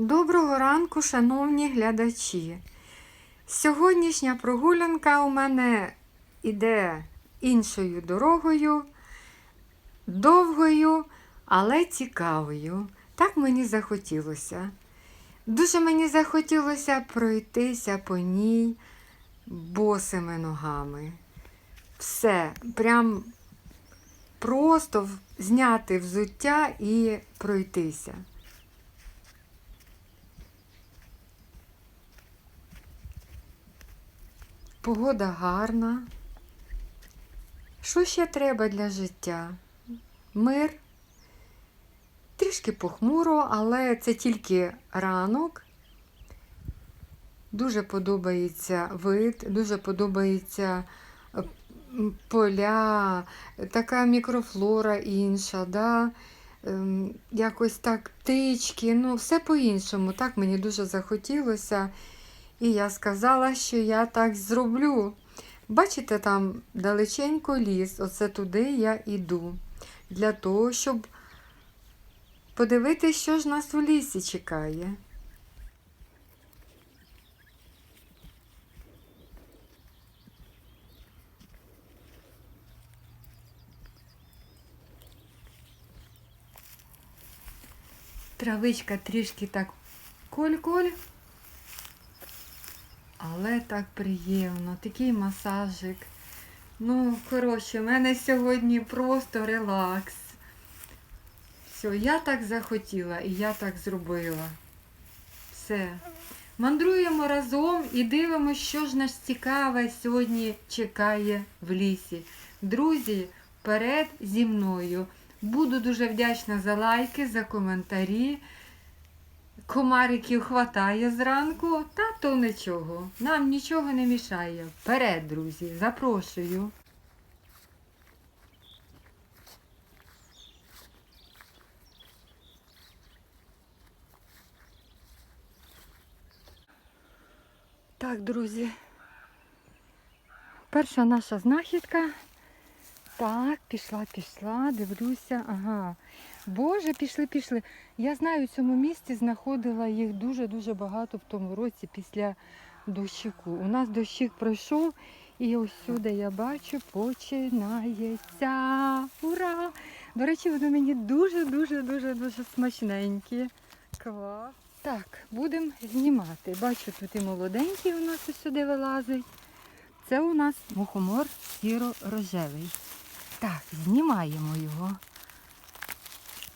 Доброго ранку, шановні глядачі. Сьогоднішня прогулянка у мене іде іншою дорогою, довгою, але цікавою. Так мені захотілося. Дуже мені захотілося пройтися по ній босими ногами. Все, прям просто зняти взуття і пройтися. Погода гарна. Що ще треба для життя? Мир. Трішки похмуро, але це тільки ранок. Дуже подобається вид, дуже подобається е, поля, така мікрофлора інша, да? Ем, якось так птички, ну все по-іншому. Так мені дуже захотілося. І я сказала, що я так зроблю. Бачите, там далеченько ліс, оце туди я іду. Для того, щоб подивитися, що ж нас у лісі чекає. Травичка трішки так коль-коль. Але так приємно, такий масажик. Ну, коротше, в мене сьогодні просто релакс. Все, я так захотіла і я так зробила. Все. Мандруємо разом і дивимося, що ж нас цікаве сьогодні чекає в лісі. Друзі, вперед зі мною. Буду дуже вдячна за лайки, за коментарі. Комариків хватає зранку, та то нічого. Нам нічого не мішає. Вперед, друзі, запрошую. Так, друзі. Перша наша знахідка. Так, пішла, пішла, дивлюся. Ага. Боже, пішли, пішли. Я знаю, в цьому місці знаходила їх дуже-дуже багато в тому році після дощику. У нас дощик пройшов, і ось я бачу, починається. Ура! До речі, вони мені дуже-дуже-дуже дуже смачненькі. Клас. Так, будемо знімати. Бачу, тут і молоденький у нас сюди вилазить. Це у нас мухомор сіро-рожевий. Так, знімаємо його.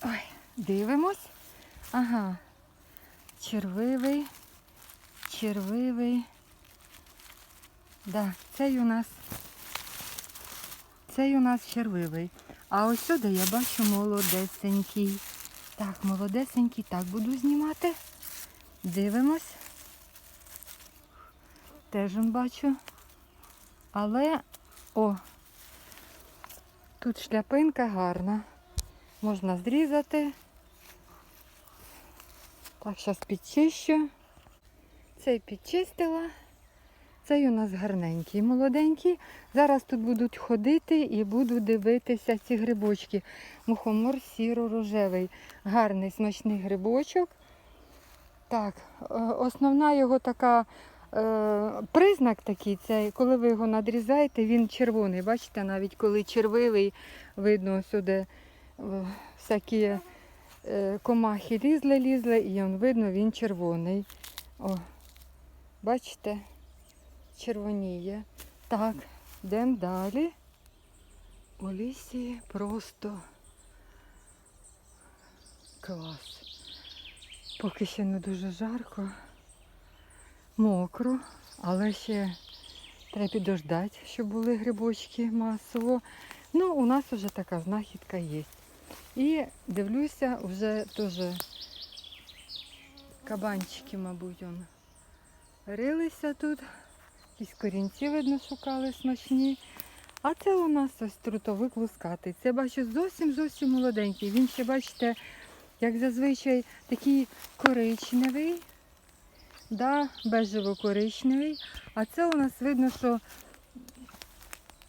Ой, дивимось. Ага. Червивий, червивий. Да, цей у нас цей у нас червивий. А ось сюди я бачу молодесенький. Так, молодесенький, так буду знімати. Дивимось. Теж он бачу. Але, о, тут шляпинка гарна. Можна зрізати. Так, зараз підчищу. Цей підчистила. Цей у нас гарненький, молоденький. Зараз тут будуть ходити і буду дивитися ці грибочки. Мухомор сіро-рожевий. Гарний смачний грибочок. Так, е, основна його така е, признак такий, це коли ви його надрізаєте, він червоний. Бачите, навіть коли червивий, видно сюди всякі е, комахи лізли, лізли, і он видно, він червоний. О, бачите, червоніє. Так, йдемо далі. У лісі просто клас. Поки ще не дуже жарко, мокро, але ще треба підождати, щоб були грибочки масово. Ну, у нас вже така знахідка є. І дивлюся, вже теж кабанчики, мабуть, он рилися тут. Якісь корінці, видно, шукали смачні. А це у нас ось трутовик лускатий. Це бачу зовсім зовсім молоденький. Він ще, бачите, як зазвичай такий коричневий, да, бежево-коричневий. А це у нас видно, що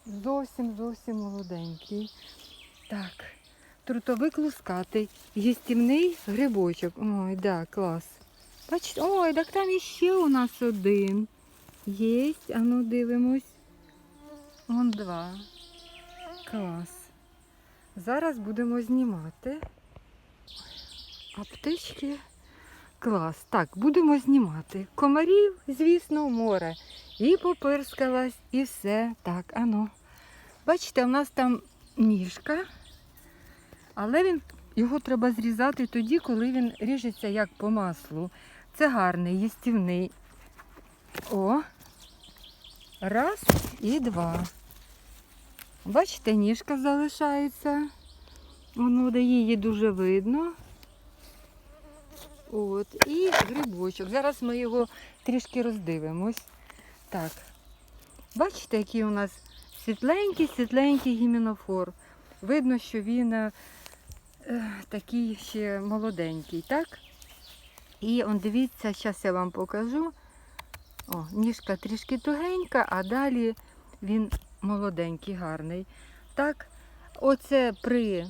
зовсім зовсім молоденький. Так, трутовик лускатий, їстівний грибочок. Ой, да, клас. Бачите, ой, так там іще у нас один. Єсть, а ну дивимось. Вон два. Клас. Зараз будемо знімати. А птички. Клас. Так, будемо знімати. Комарів, звісно, море. І попирскалась, і все. Так, ано. Бачите, у нас там ніжка, але він, його треба зрізати тоді, коли він ріжеться як по маслу. Це гарний, їстівний. О. Раз і два. Бачите, ніжка залишається. Воно де її дуже видно. От, і грибочок. Зараз ми його трішки роздивимось. Так. Бачите, який у нас світленький, світленький гіменофор. Видно, що він е, такий ще молоденький, так? І он дивіться, зараз я вам покажу. О, ніжка трішки тугенька, а далі він молоденький, гарний. Так, оце при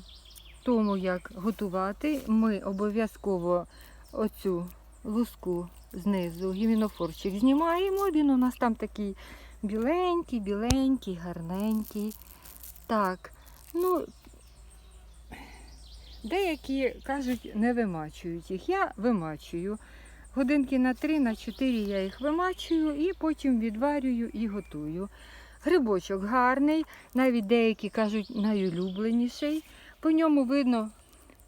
тому, як готувати, ми обов'язково оцю луску знизу, гімінофорчик знімаємо. Він у нас там такий біленький, біленький, гарненький. Так, ну, деякі кажуть, не вимачують їх. Я вимачую. Годинки на 3, на 4 я їх вимачую і потім відварюю і готую. Грибочок гарний, навіть деякі кажуть найулюбленіший. По ньому видно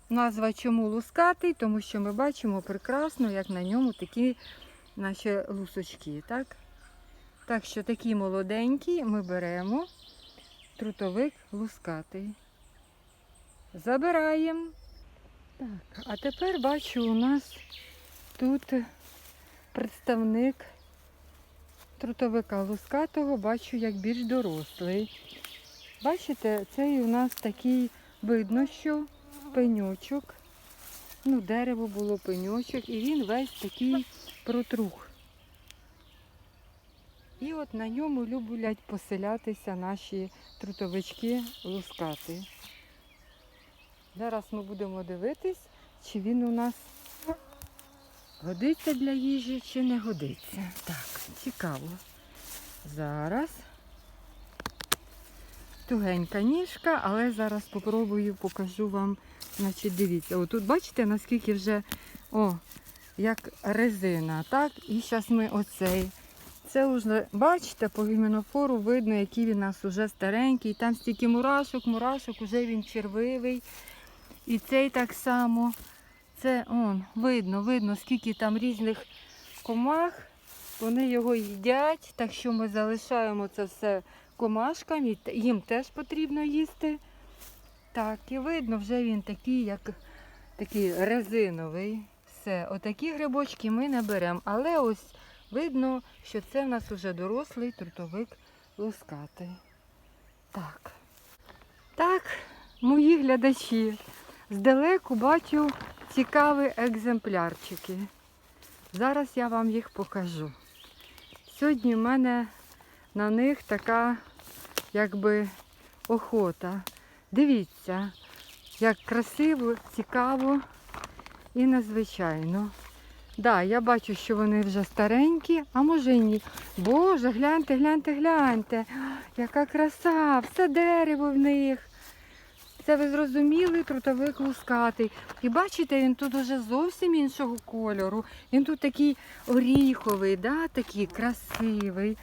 назва чому лускатий, тому що ми бачимо прекрасно, як на ньому такі наші лусочки. Так, так що такий молоденький ми беремо трутовик лускатий. Забираємо. Так, а тепер бачу у нас тут представник трутовика лускатого, бачу як більш дорослий. Бачите, цей у нас такий видно, що пеньочок. Ну, дерево було пеньочок, і він весь такий протрух. І от на ньому люблять поселятися наші трутовички лускати. Зараз ми будемо дивитись, чи він у нас годиться для їжі, чи не годиться. Так, цікаво. Зараз. Тугенька ніжка, але зараз спробую, покажу вам. Значить, дивіться, отут бачите, наскільки вже о, як резина. так? І зараз ми оцей. Це вже, бачите, по гіменофору видно, який він у нас вже старенький. Там стільки мурашок, мурашок, уже він червивий. І цей так само. Це он, видно, видно, скільки там різних комах. Вони його їдять, так що ми залишаємо це все комашкам, їм теж потрібно їсти. Так, і видно, вже він такий, як такий резиновий. Все, отакі грибочки ми не беремо. Але ось видно, що це в нас вже дорослий трутовик лускатий. Так. Так, мої глядачі. Здалеку бачу цікаві екземплярчики. Зараз я вам їх покажу. Сьогодні в мене на них така якби охота. Дивіться, як красиво, цікаво і надзвичайно. Да, я бачу, що вони вже старенькі, а може й ні. Боже, гляньте, гляньте, гляньте. Яка краса, все дерево в них. Це ви зрозуміли, трутовик лускатий. І бачите, він тут уже зовсім іншого кольору. Він тут такий оріховий, да, такий красивий.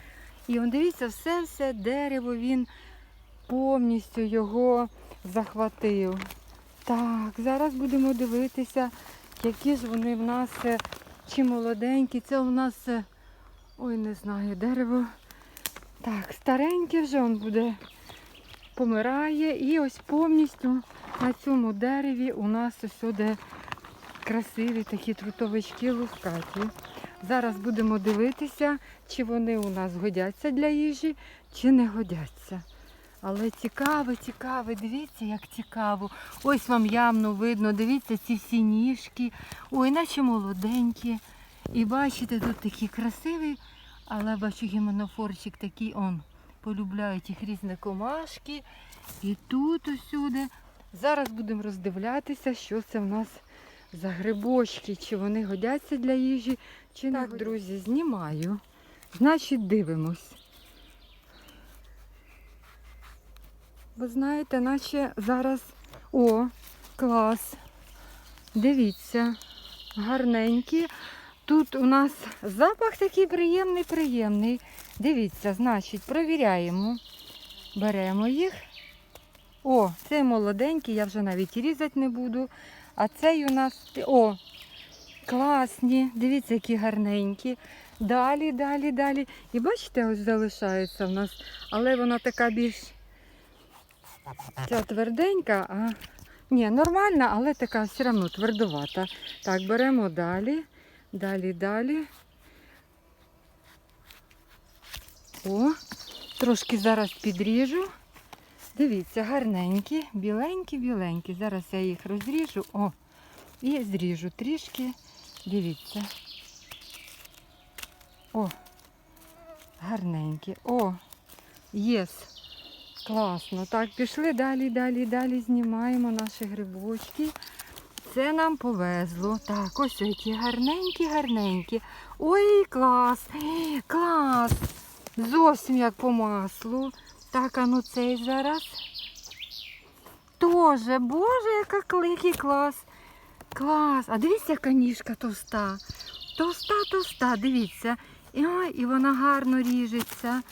І он дивіться, все-все дерево він повністю його захватив. Так, зараз будемо дивитися, які ж вони в нас е, чи молоденькі. Це у нас, е, ой, не знаю, дерево. Так, стареньке вже він буде помирає. І ось повністю на цьому дереві у нас де красиві такі трутовички лускаті. Зараз будемо дивитися, чи вони у нас годяться для їжі, чи не годяться. Але цікаве, цікаве, дивіться, як цікаво. Ось вам явно видно, дивіться ці всі ніжки. Ой, наче молоденькі. І бачите, тут такі красиві, але бачу гіменофорчик такий, он, полюбляють їх різні комашки. І тут усюди. Зараз будемо роздивлятися, що це в нас за грибочки, чи вони годяться для їжі, чи не Так, годяться. друзі, знімаю. Значить, дивимось. Ви знаєте, наче зараз. О, клас. Дивіться, гарненькі. Тут у нас запах такий приємний, приємний. Дивіться, значить, провіряємо. Беремо їх. О, цей молоденький, я вже навіть різати не буду. А цей у нас. О, класні. Дивіться, які гарненькі. Далі, далі, далі. І бачите, ось залишається в нас. Але вона така більш ця тверденька, а ні, нормальна, але така все одно твердувата. Так, беремо далі, далі, далі. О, трошки зараз підріжу. Дивіться, гарненькі, біленькі, біленькі. Зараз я їх розріжу. О, і зріжу трішки. Дивіться. О, гарненькі. О, єс. Класно. Так, пішли далі, далі, далі знімаємо наші грибочки. Це нам повезло. Так, ось які гарненькі, гарненькі. Ой, клас! Клас! Зовсім як по маслу. Так, а ну цей зараз. Тоже, боже, яка клики, клас. Клас. А дивіться, яка ніжка товста. Товста, товста, дивіться. І, ой, і вона гарно ріжеться.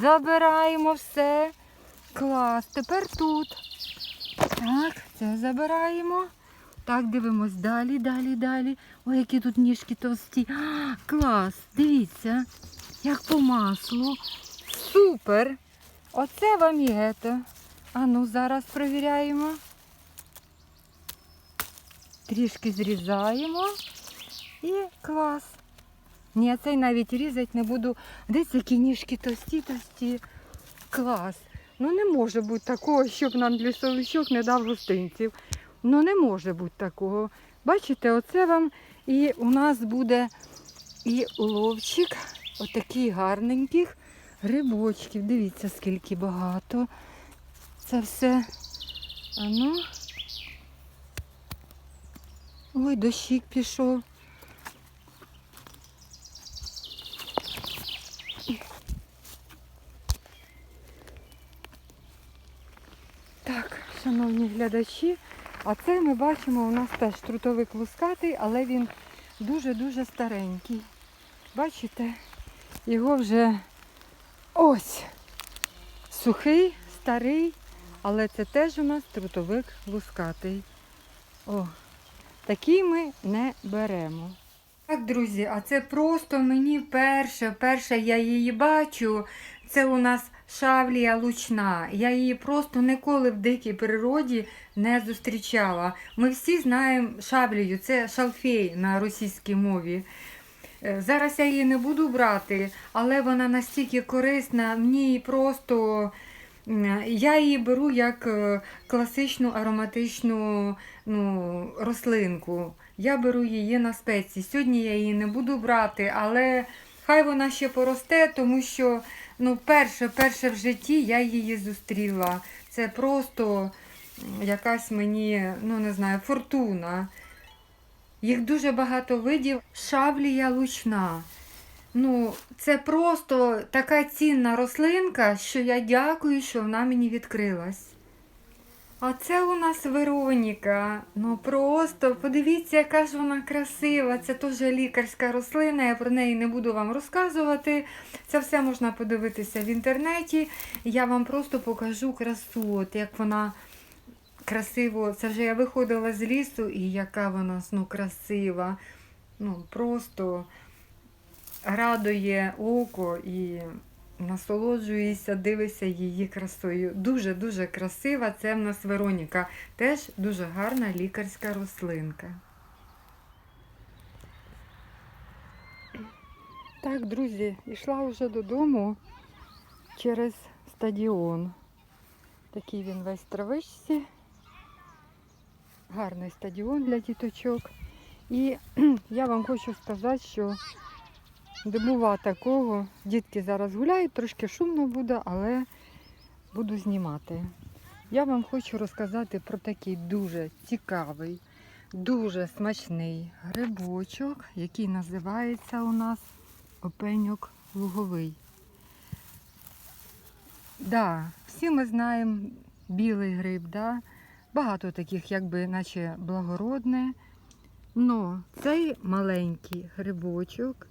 Забираємо все. Клас. Тепер тут. Так, це забираємо. Так, дивимось далі, далі, далі. Ой, які тут ніжки товсті. А, клас, дивіться, як по маслу. Супер! Оце вам і ето. А ну, зараз перевіряємо. Трішки зрізаємо. І клас. Ні, цей навіть різати не буду. Дивіться, які ніжки товсті. Клас. Ну не може бути такого, щоб нам лісовичок не дав гостинців. Ну не може бути такого. Бачите, оце вам і у нас буде і уловчик отакий гарненьких грибочків. Дивіться, скільки багато. Це все. А ну. Ой, дощик пішов. Так, шановні глядачі, а це ми бачимо, у нас теж трутовик лускатий, але він дуже-дуже старенький. Бачите, його вже ось сухий, старий, але це теж у нас трутовик лускатий. О, такий ми не беремо. Так, друзі, а це просто мені перше, перше я її бачу. Це у нас шавлія лучна. Я її просто ніколи в дикій природі не зустрічала. Ми всі знаємо шавлію, це шалфей на російській мові. Е, Зараз я її не буду брати, але вона настільки корисна, мені просто. Я її беру як е, класичну ароматичну ну, рослинку. Я беру її на спеції. Сьогодні я її не буду брати, але хай вона ще поросте, тому що ну, перше, перше в житті я її зустріла. Це просто якась мені, ну не знаю, фортуна. Їх дуже багато видів. Шавлія лучна. Ну, це просто така цінна рослинка, що я дякую, що вона мені відкрилась. А це у нас Вероніка. Ну просто подивіться, яка ж вона красива. Це теж лікарська рослина, я про неї не буду вам розказувати. Це все можна подивитися в інтернеті. Я вам просто покажу красу, от як вона красиво. Це вже я виходила з лісу і яка вона ну, красива. Ну, просто радує око і насолоджуєшся, дивишся її красою. Дуже-дуже красива. Це в нас Вероніка. Теж дуже гарна лікарська рослинка. Так, друзі, йшла вже додому через стадіон. Такий він весь травичці. Гарний стадіон для діточок. І я вам хочу сказати, що не бува такого. Дітки зараз гуляють, трошки шумно буде, але буду знімати. Я вам хочу розказати про такий дуже цікавий, дуже смачний грибочок, який називається у нас опеньок луговий. Да, всі ми знаємо білий гриб, да? Багато таких, якби наче благородне. Но цей маленький грибочок,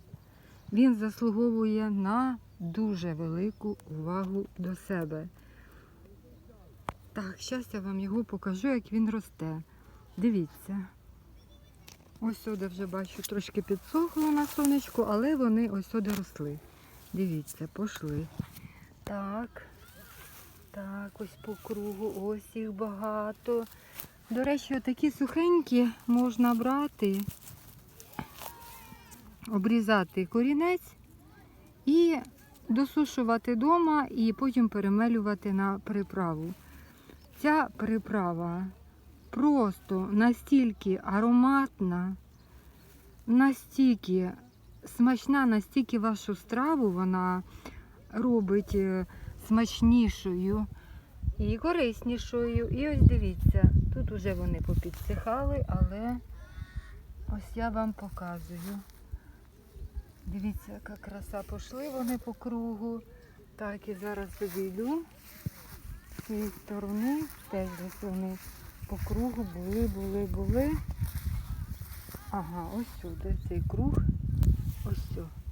він заслуговує на дуже велику увагу до себе. Так, зараз я вам його покажу, як він росте. Дивіться. Ось сюди вже бачу, трошки підсохло на сонечку, але вони ось сюди росли. Дивіться, пошли. Так. Так, ось по кругу, ось їх багато. До речі, такі сухенькі можна брати, обрізати корінець і досушувати вдома, і потім перемелювати на приправу. Ця приправа просто настільки ароматна, настільки смачна, настільки вашу страву вона робить е, смачнішою і кориснішою. І ось дивіться, тут уже вони попідсихали, але ось я вам показую. Дивіться, яка краса пішли вони по кругу. Так, і зараз вийду з цієї сторони. Теж десь вони по кругу були, були, були. Ага, ось сюди цей круг. Ось сюди.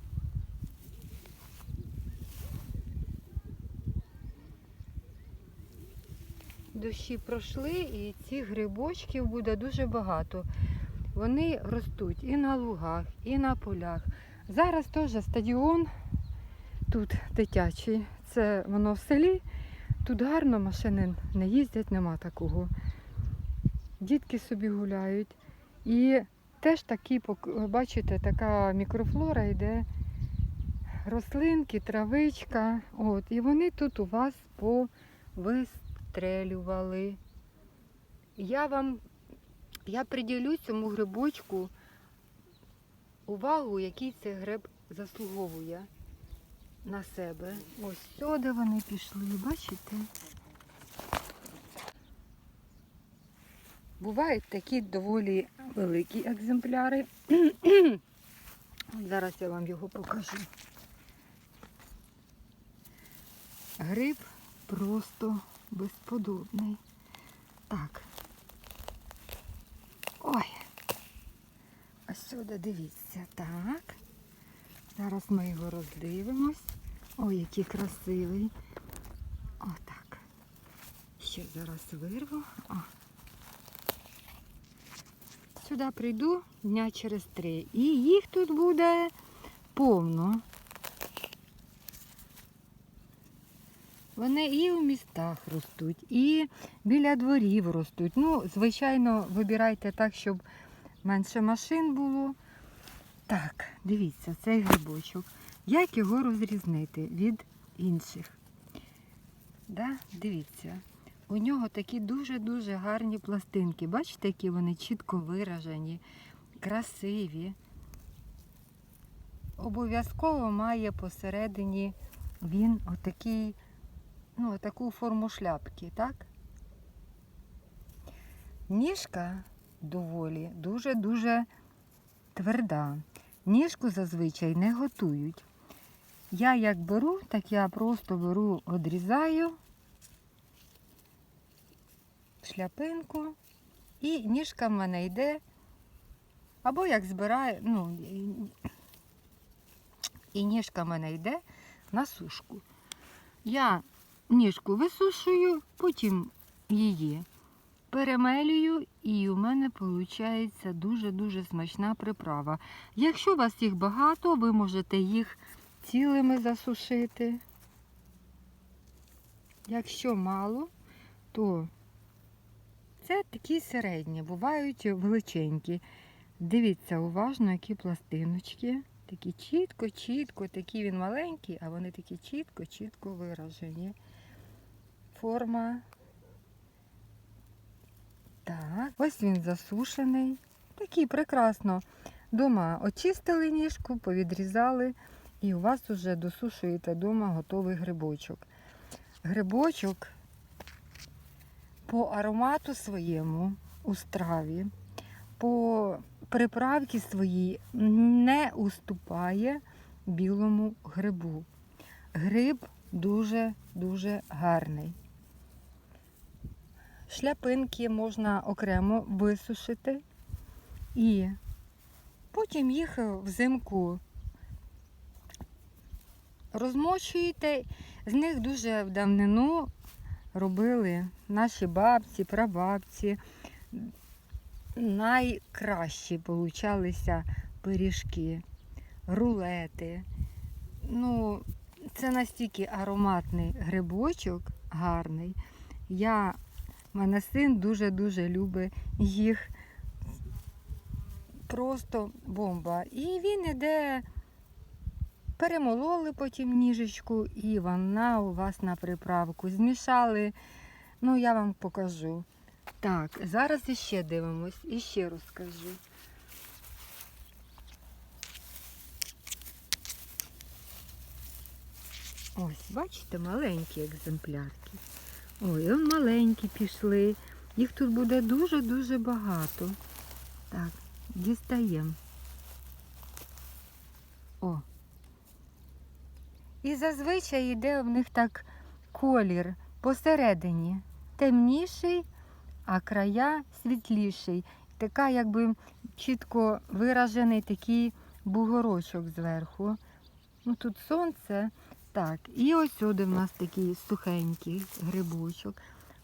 Дощі пройшли і цих грибочків буде дуже багато. Вони ростуть і на лугах, і на полях. Зараз теж стадіон тут дитячий. Це воно в селі. Тут гарно машини не їздять, нема такого. Дітки собі гуляють. І теж такі, бачите, така мікрофлора йде, рослинки, травичка. От, і вони тут у вас повистрелювали. Я вам я приділю цьому грибочку увагу, який цей гриб заслуговує на себе. Ось сюди вони пішли, бачите? Бувають такі доволі великі екземпляри. Зараз я вам його покажу. Гриб просто безподобний. Так. Ой. Ось сюди дивіться. Так. Зараз ми його роздивимось. Ой, який красивий. Отак. Ще зараз вирву. О. Сюди прийду дня через три. І їх тут буде повно. Вони і в містах ростуть, і біля дворів ростуть. Ну, звичайно, вибирайте так, щоб менше машин було. Так, дивіться, цей грибочок. Як його розрізнити від інших? Да? Дивіться, у нього такі дуже-дуже гарні пластинки. Бачите, які вони чітко виражені, красиві. Обов'язково має посередині він отакий, ну, таку форму шляпки, так? Ніжка доволі дуже-дуже тверда. Ніжку зазвичай не готують. Я як беру, так я просто беру, одрізаю шляпинку і ніжка в мене йде. Або як збираю, ну, і- ніжка в мене йде на сушку. Я ніжку висушую, потім її перемелюю, і у мене виходить дуже-дуже смачна приправа. Якщо у вас їх багато, ви можете їх цілими засушити. Якщо мало, то це такі середні, бувають величенькі. Дивіться уважно, які пластиночки. Такі чітко, чітко, такі він маленький, а вони такі чітко, чітко виражені. Форма. Так, ось він засушений. Такий прекрасно. Дома очистили ніжку, повідрізали, і у вас вже досушуєте дома готовий грибочок. Грибочок по приправці своїй не уступає білому грибу. Гриб дуже-дуже гарний. Шляпинки можна окремо висушити і потім їх взимку розмочуєте. З них дуже в давнину робили наші бабці, прабабці. Найкращі получалися пиріжки, рулети. Ну, це настільки ароматний грибочок, гарний. Я, в мене син дуже-дуже любить їх. Просто бомба. І він іде, перемололи потім ніжечку, і вона у вас на приправку. Змішали. Ну, я вам покажу. Так, зараз іще дивимось, іще розкажу. Ось, бачите, маленькі екземплярки. Ой, он маленькі пішли. Їх тут буде дуже-дуже багато. Так, дістаємо. О. І зазвичай йде в них так колір посередині. Темніший, а края світліший. Така якби чітко виражений такий бугорочок зверху. Ну тут сонце. Так, і ось сюди в нас такий сухенький грибочок.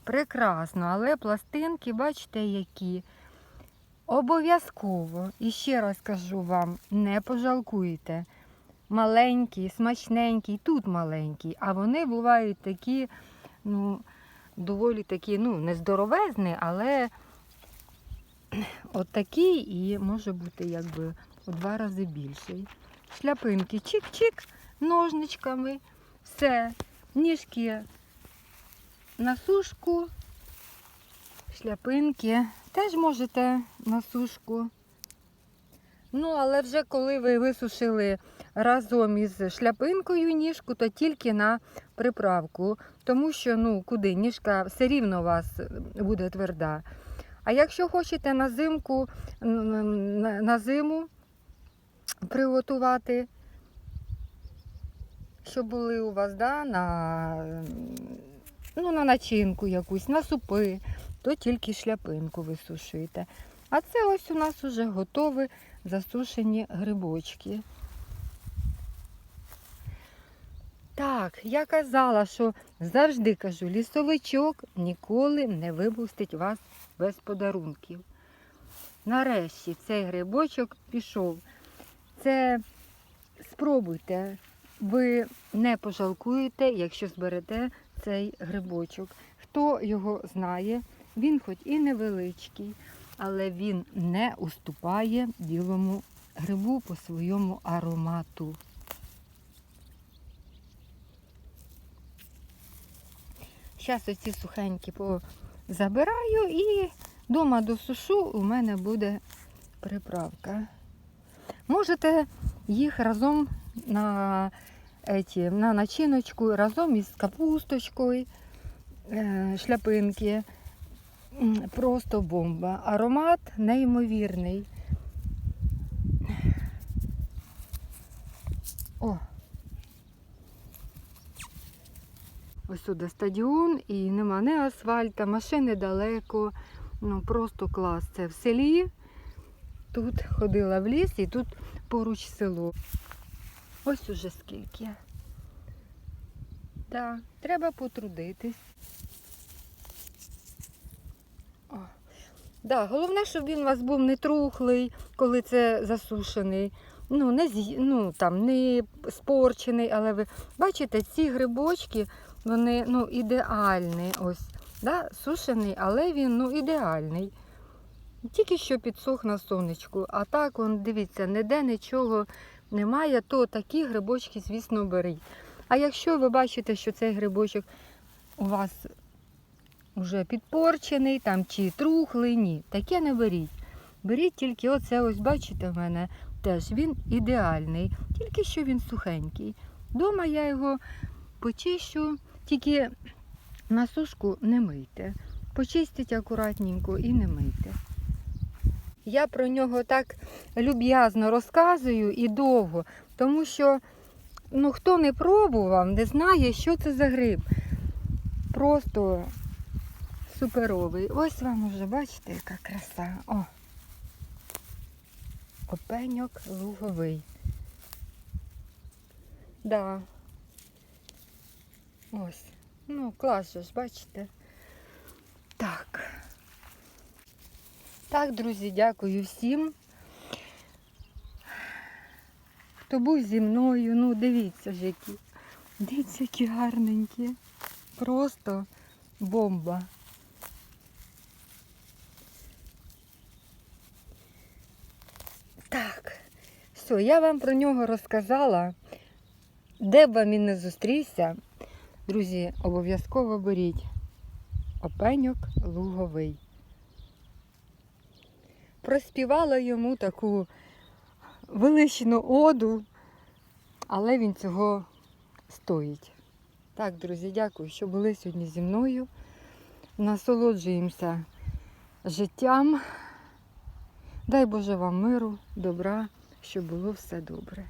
Прекрасно, але пластинки, бачите, які. Обов'язково, і ще раз кажу вам, не пожалкуйте. Маленький, смачненький, тут маленький, а вони бувають такі, ну, доволі такі, ну, не здоровезні, але от і може бути якби у два рази більший. Шляпинки чик-чик, ножничками, все, ніжки на сушку, шляпинки теж можете на сушку. Ну, але вже коли ви висушили разом із шляпинкою ніжку, то тільки на приправку. Тому що, ну, куди, ніжка все рівно у вас буде тверда. А якщо хочете на зимку, на зиму приготувати, щоб були у вас да, на, ну, на начинку якусь, на супи, то тільки шляпинку висушуєте. А це ось у нас уже готові засушені грибочки. Так, я казала, що завжди кажу, лісовичок ніколи не випустить вас без подарунків. Нарешті цей грибочок пішов. Це спробуйте, ви не пожалкуєте, якщо зберете цей грибочок. Хто його знає, він хоч і невеличкий, але він не уступає білому грибу по своєму аромату. Зараз оці сухенькі забираю і вдома досушу, у мене буде приправка. Можете їх разом на, еті, на начиночку, разом із капусточкою, е, шляпинки. Просто бомба. Аромат неймовірний. О! Ось сюди стадіон і нема ні асфальта, машини далеко. Ну просто клас. Це в селі. Тут ходила в ліс і тут поруч село. Ось уже скільки. Так, треба потрудитись. О. Да, головне, щоб він у вас був не трухлий, коли це засушений. Ну, не, ну, там, не спорчений, але ви бачите, ці грибочки, вони ну, ідеальні. Ось, да? Сушений, але він ну, ідеальний. Тільки що підсох на сонечку. А так, он, дивіться, ніде нічого немає, то такі грибочки, звісно, беріть. А якщо ви бачите, що цей грибочок у вас вже підпорчений там, чи трухлий, ні, таке не беріть. Беріть тільки оце, ось бачите, в мене теж він ідеальний, тільки що він сухенький. Дома я його почищу, тільки на сушку не мийте. Почистіть акуратненько і не мийте. Я про нього так люб'язно розказую і довго, тому що ну, хто не пробував, не знає, що це за гриб. Просто суперовий. Ось вам уже бачите, яка краса. О. Опеньок луговий. Да. Ось. Ну, клас же ж, бачите. Так. Так, друзі, дякую всім. Хто був зі мною, ну дивіться ж які. Дивіться, які гарненькі. Просто бомба. Так, все, я вам про нього розказала. Де б він не зустрівся, друзі, обов'язково беріть опеньок луговий. Проспівала йому таку величну оду, але він цього стоїть. Так, друзі, дякую, що були сьогодні зі мною. Насолоджуємося життям. Дай Боже вам миру, добра, щоб було все добре.